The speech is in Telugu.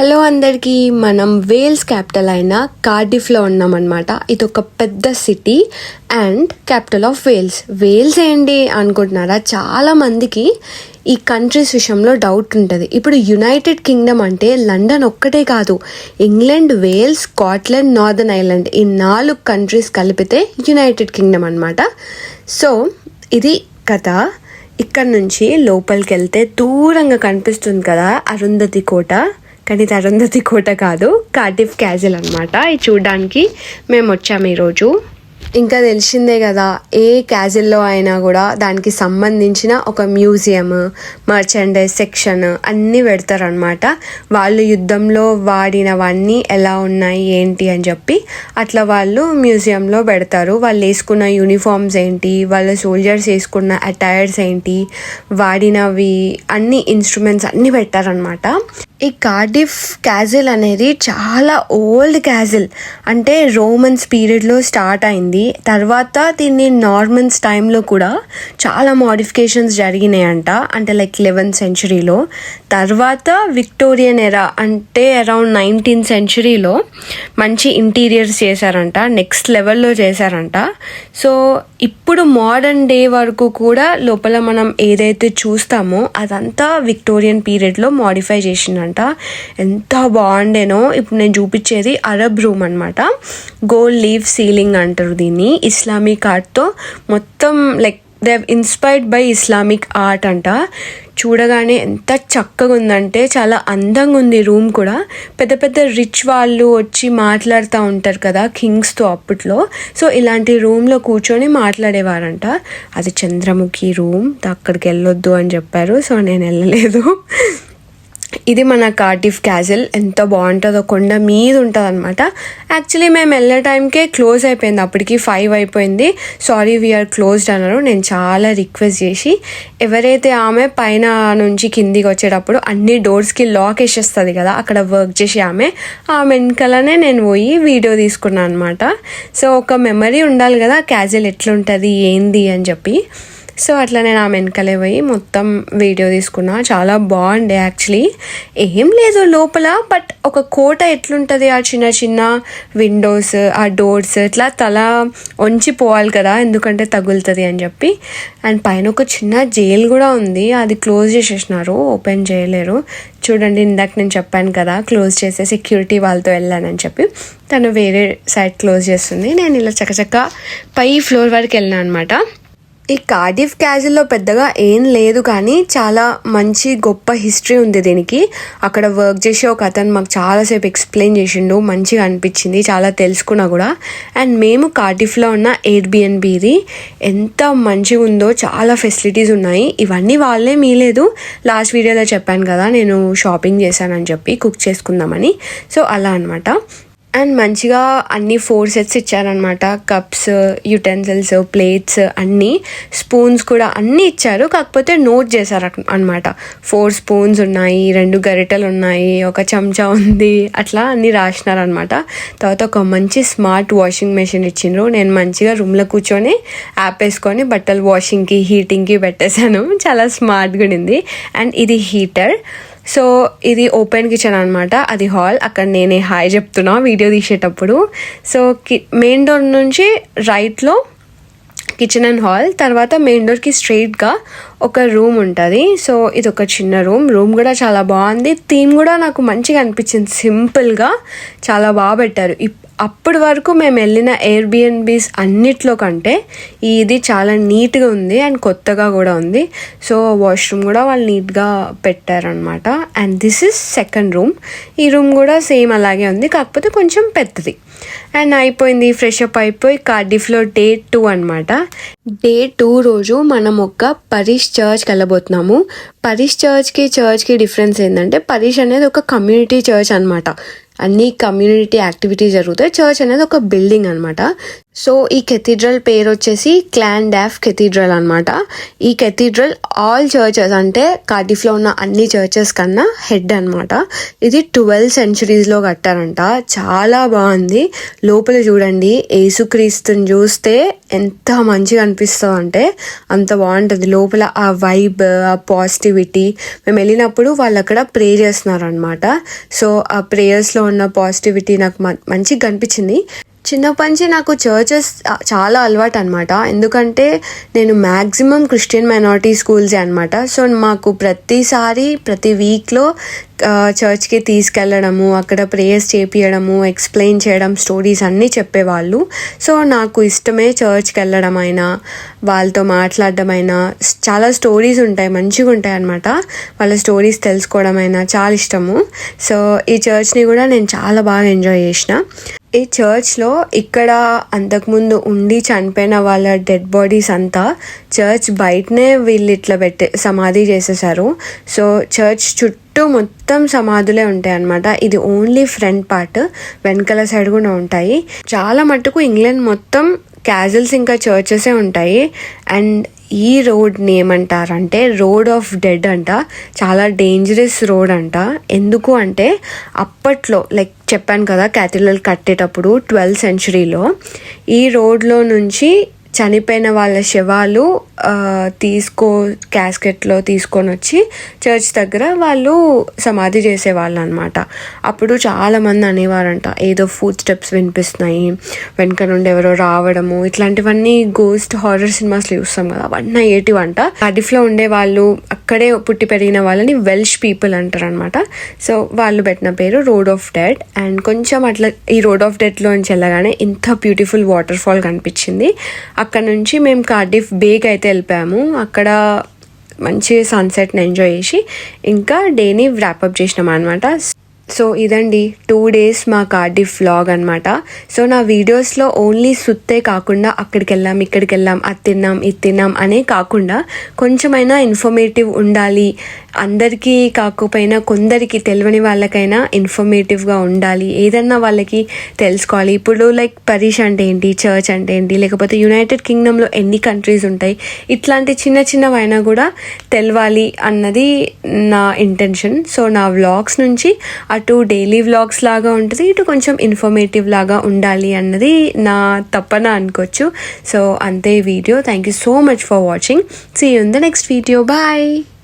హలో అందరికీ మనం వేల్స్ క్యాపిటల్ అయిన కార్డిఫ్లో ఉన్నామన్నమాట. ఇది ఒక పెద్ద city and capital of Wales. Wales ఏంటి అనుకుంటున్నారా? చాలామందికి ఈ కంట్రీస్ విషయంలో డౌట్ ఉంటుంది. ఇప్పుడు యునైటెడ్ కింగ్డమ్ అంటే లండన్ ఒక్కటే కాదు England Wales Scotland Northern Ireland ఈ నాలుగు కంట్రీస్ కలిపితే యునైటెడ్ కింగ్డమ్ అనమాట సో ఇది కథ. ఇక్కడ నుంచి లోపలికి వెళ్తే దూరంగా కనిపిస్తుంది కదా అరుంధతి కోట. కానీ ఇది అరుంధతి కోట కాదు కార్డిఫ్ క్యాజిల్ అనమాట ఇది చూడడానికి మేము వచ్చాము ఈరోజు. ఇంకా తెలిసిందే కదా ఏ క్యాజిల్లో అయినా కూడా దానికి సంబంధించిన ఒక మ్యూజియం మర్చెండైజ్ సెక్షన్ అన్నీ పెడతారనమాట వాళ్ళు యుద్ధంలో వాడినవన్నీ ఎలా ఉన్నాయి ఏంటి అని చెప్పి అట్లా వాళ్ళు మ్యూజియంలో పెడతారు. వాళ్ళు వేసుకున్న యూనిఫామ్స్ ఏంటి వాళ్ళ సోల్జర్స్ వేసుకున్న అటైర్స్ ఏంటి వాడినవి అన్ని ఇన్స్ట్రుమెంట్స్ అన్నీ పెట్టారనమాట ఈ కార్డిఫ్ క్యాజిల్ అనేది చాలా ఓల్డ్ క్యాజిల్ అంటే రోమన్స్ పీరియడ్లో స్టార్ట్ అయింది. తర్వాత దీన్ని నార్మన్స్ టైంలో కూడా చాలా మోడిఫికేషన్స్ జరిగినాయంట. అంటే లైక్ లెవెన్త్ సెంచరీలో తర్వాత విక్టోరియన్ ఎరా అంటే అరౌండ్ నైన్టీన్త్ సెంచరీలో మంచి ఇంటీరియర్స్ చేశారంట. నెక్స్ట్ లెవెల్లో చేశారంట. సో ఇప్పుడు మోడర్న్ డే వరకు కూడా లోపల మనం ఏదైతే చూస్తామో అదంతా విక్టోరియన్ పీరియడ్లో మాడిఫై చేసిందంట. ఎంత బాగుండేనో ఇప్పుడు నేను చూపించేది అరబ్ రూమ్ అనమాట గోల్డ్ లీవ్ సీలింగ్ అంటారు దీన్ని. ఇస్లామిక్ ఆర్ట్తో మొత్తం like they've inspired by Islamic art అంట. చూడగానే ఎంత చక్కగా ఉందంటే చాలా అందంగా ఉంది రూమ్ కూడా. పెద్ద పెద్ద రిచ్ వాళ్ళు వచ్చి మాట్లాడుతూ ఉంటారు కదా కింగ్స్తో అప్పట్లో. సో ఇలాంటి రూమ్లో కూర్చొని మాట్లాడేవారంట. అది చంద్రముఖి రూమ్ అక్కడికి వెళ్ళొద్దు అని చెప్పారు. సో నేను వెళ్ళలేదు. ఇది మన కార్టిఫ్ క్యాజిల్ ఎంత బాగుంటుందో కొండ మీద ఉంటుంది అనమాట యాక్చువల్లీ మేము వెళ్ళే టైంకే క్లోజ్ అయిపోయింది. అప్పటికి ఫైవ్ అయిపోయింది. సారీ వీఆర్ క్లోజ్డ్ అన్నారు. నేను చాలా రిక్వెస్ట్ చేసి ఎవరైతే ఆమె పైన నుంచి కిందికి వచ్చేటప్పుడు అన్ని డోర్స్కి లాక్ వేసేస్తుంది కదా అక్కడ వర్క్ చేసి ఆమె ఆమె వెనకాలనే నేను పోయి వీడియో తీసుకున్నాను అనమాట సో ఒక మెమరీ ఉండాలి కదా క్యాజిల్ ఎట్లుంటుంది ఏంది అని చెప్పి. సో అట్లా నేను ఆమె వెనకలే పోయి మొత్తం వీడియో తీసుకున్నా. చాలా బాగుండే యాక్చువల్లీ. ఏం లేదు లోపల బట్ ఒక కోట ఎట్లుంటుంది ఆ చిన్న చిన్న విండోస్ ఆ డోర్స్ ఇట్లా తల ఉంచిపోవాలి కదా ఎందుకంటే తగులుతుంది అని చెప్పి. అండ్ పైన ఒక చిన్న జైలు కూడా ఉంది. అది క్లోజ్ చేసేసినారు ఓపెన్ చేయలేరు. చూడండి ఇందాక నేను చెప్పాను కదా క్లోజ్ చేసే సెక్యూరిటీ వాళ్ళతో వెళ్ళానని చెప్పి. తను వేరే సైడ్ క్లోజ్ చేస్తుంది. నేను ఇలా చక్కచక్క పై ఫ్లోర్ వరకు వెళ్ళాను అనమాట. ఈ కార్డిఫ్ క్యాజిల్లో పెద్దగా ఏం లేదు కానీ చాలా మంచి గొప్ప హిస్టరీ ఉంది దీనికి. అక్కడ వర్క్ చేసే ఒక అతను మాకు చాలాసేపు ఎక్స్ప్లెయిన్ చేసిండు మంచిగా అనిపించింది చాలా తెలుసుకున్నా కూడా. అండ్ మేము కార్డిఫ్లో ఉన్న ఎయిర్బిఎన్బిది ఎంత మంచిగా ఉందో చాలా ఫెసిలిటీస్ ఉన్నాయి. ఇవన్నీ వాళ్ళే మీలేదు. లాస్ట్ వీడియోలో చెప్పాను కదా నేను షాపింగ్ చేశానని చెప్పి కుక్ చేసుకుందామని. సో అలా అనమాట అండ్ మంచిగా అన్ని ఫోర్ సెట్స్ ఇచ్చారనమాట కప్స్ యుటెన్సిల్స్ ప్లేట్స్ అన్నీ. స్పూన్స్ కూడా అన్నీ ఇచ్చారు. కాకపోతే నోట్ చేశారు అనమాట ఫోర్ స్పూన్స్ ఉన్నాయి రెండు గరిటెలు ఉన్నాయి ఒక చెంచా ఉంది అట్లా అన్నీ రాసినారనమాట తర్వాత ఒక మంచి స్మార్ట్ వాషింగ్ మెషిన్ ఇచ్చిండ్రు. నేను మంచిగా రూమ్లో కూర్చొని యాప్ వేసుకొని బట్టలు వాషింగ్కి హీటింగ్కి పెట్టేశాను. చాలా స్మార్ట్గా ఉండింది అండ్ ఇది హీటర్ సో ఇది ఓపెన్ కిచెన్ అనమాట అది హాల్. అక్కడ నేనే హాయ్ చెప్తున్నా వీడియో తీసేటప్పుడు. సో కి మెయిన్ డోర్ నుంచి రైట్లో కిచెన్ అండ్ హాల్. తర్వాత మెయిన్ డోర్కి స్ట్రైట్గా ఒక రూమ్ ఉంటుంది. సో ఇది ఒక చిన్న రూమ్. రూమ్ కూడా చాలా బాగుంది. థీమ్ కూడా నాకు మంచిగా అనిపించింది. సింపుల్గా చాలా బాగా పెట్టారు. ఇప్- అప్పటి వరకు మేము వెళ్ళిన ఎయిర్బిఎన్బీస్ అన్నిట్లో కంటే ఇది చాలా నీట్గా ఉంది అండ్ కొత్తగా కూడా ఉంది. సో వాష్రూమ్ కూడా వాళ్ళు నీట్గా పెట్టారనమాట and this is second room ఈ రూమ్ కూడా సేమ్ అలాగే ఉంది కాకపోతే కొంచెం పెద్దది. అండ్ అయిపోయింది ఫ్రెష్ అప్ అయిపోయి కార్డిఫ్లో డే టూ అనమాట డే టూ రోజు మనం ఒక పరిష్ చర్చ్కి వెళ్ళబోతున్నాము. పరిష్ చర్చ్కి చర్చ్కి డిఫరెన్స్ ఏంటంటే పరిష్ అనేది ఒక కమ్యూనిటీ చర్చ్ అనమాట అన్ని కమ్యూనిటీ యాక్టివిటీస్ జరుగుతాయి. చర్చ్ అనేది ఒక బిల్డింగ్ అనమాట సో ఈ కెథీడ్రల్ పేరు వచ్చేసి క్లాన్ డాఫ్ కెథీడ్రల్ అనమాట ఈ కెథీడ్రల్ ఆల్ చర్చెస్ అంటే కార్డిఫ్లో ఉన్న అన్ని చర్చెస్ కన్నా హెడ్ అనమాట ఇది ట్వెల్వ్ సెంచురీస్లో కట్టారంట. చాలా బాగుంది. లోపల చూడండి ఏసుక్రీస్తుని చూస్తే ఎంత మంచిగా అనిపిస్తుంది అంటే అంత బాగుంటుంది. లోపల ఆ వైబ్ ఆ పాజిటివిటీ మేము వెళ్ళినప్పుడు వాళ్ళు అక్కడ ప్రే చేస్తున్నారు అనమాట సో ఆ ప్రేయర్స్లో ఉన్న పాజిటివిటీ నాకు మ- మంచిగా కనిపించింది చిన్నప్పటి నుంచి నాకు చర్చెస్ చాలా అలవాటు అనమాట ఎందుకంటే నేను మ్యాక్సిమం క్రిస్టియన్ మైనారిటీ స్కూల్సే అనమాట సో మాకు ప్రతిసారి ప్రతి వీక్లో చర్చ్కి తీసుకెళ్ళడము అక్కడ ప్రేయర్స్ చేపియడము ఎక్స్ప్లెయిన్ చేయడం స్టోరీస్ అన్నీ చెప్పేవాళ్ళు. సో నాకు ఇష్టమే చర్చ్కి వెళ్ళడం అయినా వాళ్ళతో మాట్లాడడం అయినా చాలా స్టోరీస్ ఉంటాయి మంచిగా ఉంటాయి అనమాట వాళ్ళ స్టోరీస్ తెలుసుకోవడం అయినా చాలా ఇష్టము. సో ఈ చర్చ్ని కూడా నేను చాలా బాగా ఎంజాయ్ చేసిన. ఈ చర్చ్లో ఇక్కడ అంతకుముందు ఉండి చనిపోయిన వాళ్ళ డెడ్ బాడీస్ అంతా చర్చ్ బయటనే వీళ్ళు ఇట్లా పెట్టే సమాధి చేసేసారు. సో చర్చ్ చుట్టూ మొత్తం సమాధులే ఉంటాయి అన్నమాట. ఇది ఓన్లీ ఫ్రంట్ పార్ట్ వెనకాల సైడ్ కూడా ఉంటాయి. చాలా మట్టుకు ఇంగ్లాండ్ మొత్తం క్యాజల్స్ ఇంకా చర్చెసే ఉంటాయి. అండ్ ఈ రోడ్ని ఏమంటారంటే రోడ్ ఆఫ్ డెడ్ అంట. చాలా డేంజరస్ రోడ్ అంట. ఎందుకు అంటే అప్పట్లో లైక్ చెప్పాను కదా క్యాథిడ్రల్ కట్టేటప్పుడు ట్వెల్త్ సెంచురీలో ఈ రోడ్లో నుంచి చనిపోయిన వాళ్ళ శవాలు తీసుకో క్యాస్కెట్లో తీసుకొని వచ్చి చర్చ్ దగ్గర వాళ్ళు సమాధి చేసేవాళ్ళు అనమాట అప్పుడు చాలామంది అనేవారంట ఏదో ఫుడ్ స్టెప్స్ వినిపిస్తున్నాయి వెనక నుండి ఎవరో రావడము ఇట్లాంటివన్నీ గోస్ట్ హారర్ సినిమాస్లో చూస్తాం కదా అవన్నీ ఏటివంట. కడిఫ్లో ఉండే వాళ్ళు అక్కడే పుట్టి పెరిగిన వాళ్ళని వెల్ష్ పీపుల్ అంటారు అనమాట సో వాళ్ళు పెట్టిన పేరు రోడ్ ఆఫ్ డెడ్ అండ్ కొంచెం అట్లా ఈ రోడ్ ఆఫ్ డెడ్లో నుంచి వెళ్ళగానే ఇంత బ్యూటిఫుల్ వాటర్ ఫాల్ కనిపించింది. అక్కడ నుంచి మేము కార్డిఫ్ బేక్ అయితే వెళ్ళిపోయాము. అక్కడ మంచి సన్సెట్ని ఎంజాయ్ చేసి ఇంకా డేని వ్రాపప్ చేసినాం అనమాట సో ఇదండి టూ డేస్ మా కార్డిఫ్ వ్లాగ్ అనమాట సో నా వీడియోస్లో ఓన్లీ సుత్తే కాకుండా అక్కడికి వెళ్ళాం ఇక్కడికి వెళ్ళాం అది తిన్నాం ఇది తిన్నాం అనే కాకుండా కొంచెమైనా ఇన్ఫర్మేటివ్ ఉండాలి అందరికీ కాకపోయినా కొందరికి తెలియని వాళ్ళకైనా ఇన్ఫర్మేటివ్గా ఉండాలి. ఏదన్నా వాళ్ళకి తెలుసుకోవాలి. ఇప్పుడు లైక్ పరీష్ అంటే ఏంటి చర్చ్ అంటే ఏంటి లేకపోతే యునైటెడ్ కింగ్డమ్లో ఎన్ని కంట్రీస్ ఉంటాయి ఇట్లాంటి చిన్న చిన్నవైనా కూడా తెలవాలి అన్నది నా ఇంటెన్షన్ సో నా వ్లాగ్స్ నుంచి అటు డైలీ వ్లాగ్స్ లాగా ఉంటుంది ఇటు కొంచెం ఇన్ఫర్మేటివ్ లాగా ఉండాలి అన్నది నా తప్పన అనుకోవచ్చు. సో అంతే video thank you so much for watching see in the next video bye